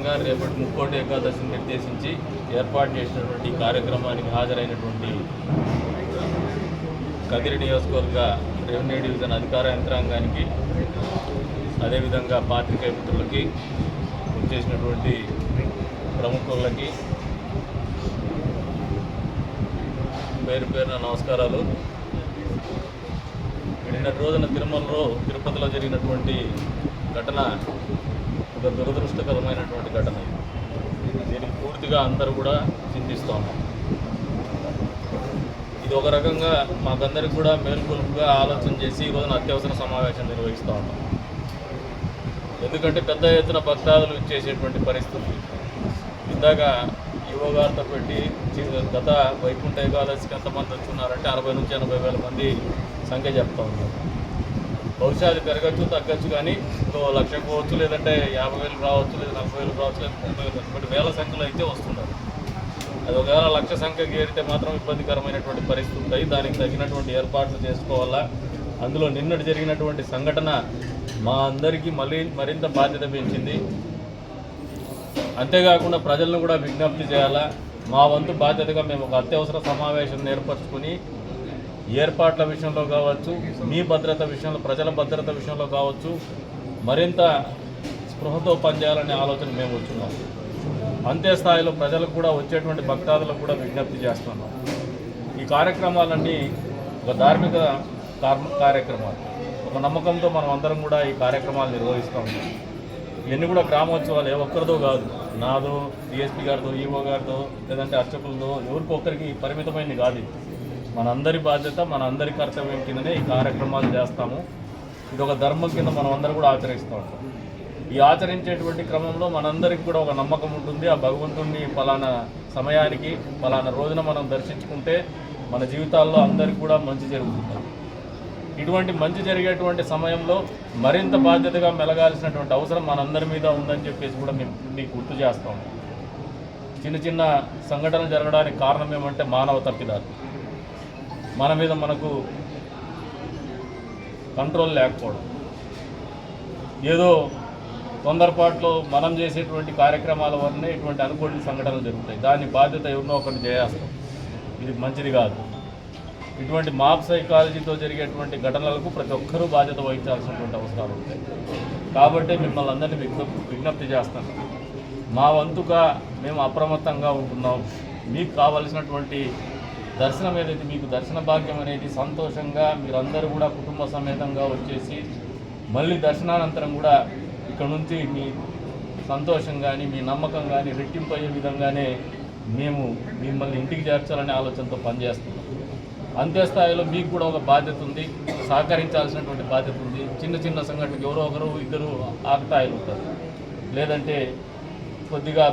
అత్యవసరంగా రేపటి ముక్కోటి ఏకాదశిని నిర్దేశించి ఏర్పాటు చేసినటువంటి కార్యక్రమానికి హాజరైనటువంటి కదిరి నియోజకవర్గ రెవెన్యూ డివిజన్ అధికార యంత్రాంగానికి అదేవిధంగా పాత్రికేయ మిత్రులకి వచ్చేసినటువంటి ప్రముఖులకి పేరు పేరున నమస్కారాలు. నిన్నటి రోజున తిరుమలలో తిరుపతిలో జరిగినటువంటి ఘటన ఒక దురదృష్టకరమైనటువంటి ఘటన ఇది. దీనికి పూర్తిగా అందరూ కూడా చింతిస్తూ ఉన్నాం. ఇది ఒక రకంగా మాకందరికి కూడా మేల్కొలుపుగా ఆలోచన చేసి ఈరోజున అత్యవసర సమావేశం నిర్వహిస్తూ ఉన్నాం. ఎందుకంటే పెద్ద ఎత్తున భక్తాదులు ఇచ్చేసేటువంటి పరిస్థితి. ఇందాక యువ గారితో పెట్టి గత వైకుంఠ ఏకాదశికి ఎంతమంది వచ్చున్నారంటే అరవై నుంచి ఎనభై వేల మంది సంఖ్య చెప్తా ఉన్నారు. బహుశా అది పెరగచ్చు తగ్గచ్చు కానీ ఇంకో లక్ష పోవచ్చు లేదంటే యాభై వేలు రావచ్చు లేదా నలభై వేలు రావచ్చు లేదా ముప్పై వేలు బట్ వేల సంఖ్యలో అయితే వస్తున్నారు అది ఒకవేళ లక్ష సంఖ్య గేరితే మాత్రం ఇబ్బందికరమైనటువంటి పరిస్థితి ఉంటాయి. దానికి తగినటువంటి ఏర్పాట్లు చేసుకోవాలా? అందులో నిన్నటి జరిగినటువంటి సంఘటన మా అందరికీ మళ్ళీ మరింత బాధ్యత పెంచింది. అంతేకాకుండా ప్రజలను కూడా విజ్ఞప్తి చేయాలా? మా వంతు బాధ్యతగా మేము ఒక అత్యవసర సమావేశం ఏర్పరచుకుని ఏర్పాట్ల విషయంలో కావచ్చు మీ భద్రత విషయంలో ప్రజల భద్రత విషయంలో కావచ్చు మరింత స్పృహతో పనిచేయాలనే ఆలోచన మేము వచ్చున్నాం అంతే స్థాయిలో ప్రజలకు కూడా వచ్చేటువంటి భక్తాదులకు కూడా విజ్ఞప్తి చేస్తున్నాం. ఈ కార్యక్రమాలన్నీ ఒక ధార్మిక కార్యక్రమాలు. ఒక నమ్మకంతో మనం అందరం కూడా ఈ కార్యక్రమాలు నిర్వహిస్తూ. ఉంటాం ఇవన్నీ కూడా గ్రామోత్సవాలు ఏ ఒక్కరిదో కాదు. నాదో డిఎస్పీ గారితో ఈఓ గారితో లేదంటే అర్చకులతో ఎవరికి ఒక్కరికి పరిమితమైనది కాదు మనందరి బాధ్యత మన అందరి కర్తవ్యం కిందనే ఈ కార్యక్రమాలు చేస్తాము. ఇది ఒక ధర్మం కింద మనం అందరూ కూడా ఆచరిస్తూ ఉంటాం. ఈ ఆచరించేటువంటి క్రమంలో మనందరికి కూడా ఒక నమ్మకం ఉంటుంది. ఆ భగవంతుణ్ణి ఫలానా సమయానికి ఫలానా రోజున మనం దర్శించుకుంటే మన జీవితాల్లో అందరికి కూడా మంచి జరుగుతుంది. ఇటువంటి మంచి జరిగేటువంటి సమయంలో మరింత బాధ్యతగా మెలగాల్సినటువంటి అవసరం మనందరి మీద ఉందని చెప్పేసి కూడా మేము మీకు గుర్తు చేస్తాము చిన్న చిన్న సంఘటనలు జరగడానికి కారణం ఏమంటే మానవ తప్పిదాలు మన మీద మనకు కంట్రోల్ లేకపోవడం. ఏదో తొందరపాట్లో మనం చేసేటువంటి కార్యక్రమాల వల్లనే ఇటువంటి అనుకోని సంఘటనలు జరుగుతాయి. దాని బాధ్యత ఎవరినో ఒకరిని చేయాల్సిన ఇది మంచిది కాదు. ఇటువంటి మాప్ సైకాలజీతో జరిగేటువంటి ఘటనలకు ప్రతి ఒక్కరూ బాధ్యత వహించాల్సినటువంటి అవసరాలు ఉంటాయి. కాబట్టి మిమ్మల్ని అందరినీ విజ్ఞప్తి విజ్ఞప్తి చేస్తాను. మా వంతుగా మేము అప్రమత్తంగా ఉంటున్నాం. మీకు కావలసినటువంటి దర్శనం ఏదైతే మీకు దర్శన భాగ్యం అనేది సంతోషంగా మీరందరూ కూడా కుటుంబ సమేతంగా వచ్చేసి మళ్ళీ దర్శనానంతరం కూడా ఇక్కడ నుంచి మీ సంతోషం కానీ మీ నమ్మకం కానీ రెట్టింపు అయ్యే విధంగానే మేము మిమ్మల్ని ఇంటికి చేర్చాలనే ఆలోచనతో పనిచేస్తున్నాం. అంతే స్థాయిలో మీకు కూడా ఒక బాధ్యత ఉంది సహకరించాల్సినటువంటి బాధ్యత ఉంది. చిన్న చిన్న సంఘటనకు ఎవరో ఒకరు ఇద్దరు ఆకతాయిలు ఉంటారు. లేదంటే కొద్దిగా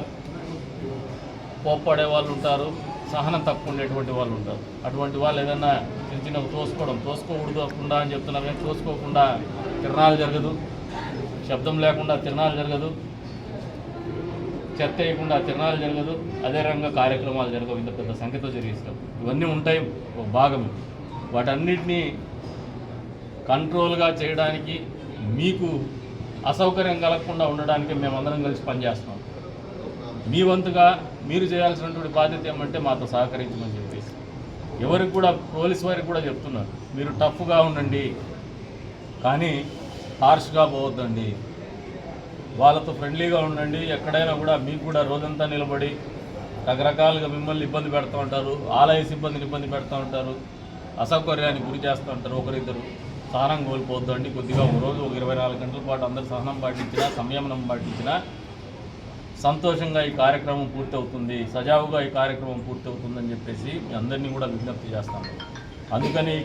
కోప్పడే వాళ్ళు ఉంటారు. సహనం తక్కువ ఉండేటువంటి వాళ్ళు ఉంటారు. అటువంటి వాళ్ళు ఏదైనా చిన్న చిన్న తోసుకోవడం తోసుకోకూడదు అని చెప్తున్నారు కానీ తోసుకోకుండా తిరణాలు జరగదు. శబ్దం లేకుండా తిరణాలు జరగదు. చెత్త వేయకుండా తిరణాలు జరగదు. అదే రంగ కార్యక్రమాలు జరగవు. ఇంత పెద్ద సంఖ్యతో జరిగిస్తాం. ఇవన్నీ ఉంటాయి. ఒక భాగం వాటన్నిటినీ కంట్రోల్గా చేయడానికి మీకు అసౌకర్యం కలగకుండా ఉండడానికి మేమందరం కలిసి పనిచేస్తున్నాం. మీ వంతుగా మీరు చేయాల్సినటువంటి బాధ్యత ఏమంటే మాతో సహకరించమని చెప్పేసి. ఎవరికి కూడా పోలీస్ వారికి కూడా చెప్తున్నారు. మీరు టఫ్గా ఉండండి కానీ హార్ష్గా పోవద్దండి. వాళ్ళతో ఫ్రెండ్లీగా ఉండండి. ఎక్కడైనా కూడా మీకు కూడా రోజంతా నిలబడి రకరకాలుగా మిమ్మల్ని ఇబ్బంది పెడుతూ ఉంటారు ఆలయ సిబ్బందిని ఇబ్బంది పెడుతూ ఉంటారు అసౌకర్యానికి గురి చేస్తూ ఉంటారు ఒకరిద్దరు. సహనం కోల్పోవద్దండి. కొద్దిగా ఒక రోజు ఒక ఇరవై నాలుగు గంటల పాటు అందరు సహనం పాటించినా సంయమనం పాటించినా సంతోషంగా ఈ కార్యక్రమం పూర్తవుతుంది సజావుగా ఈ కార్యక్రమం పూర్తవుతుందని చెప్పేసి మీ అందరినీ కూడా విజ్ఞప్తి చేస్తాను అందుకని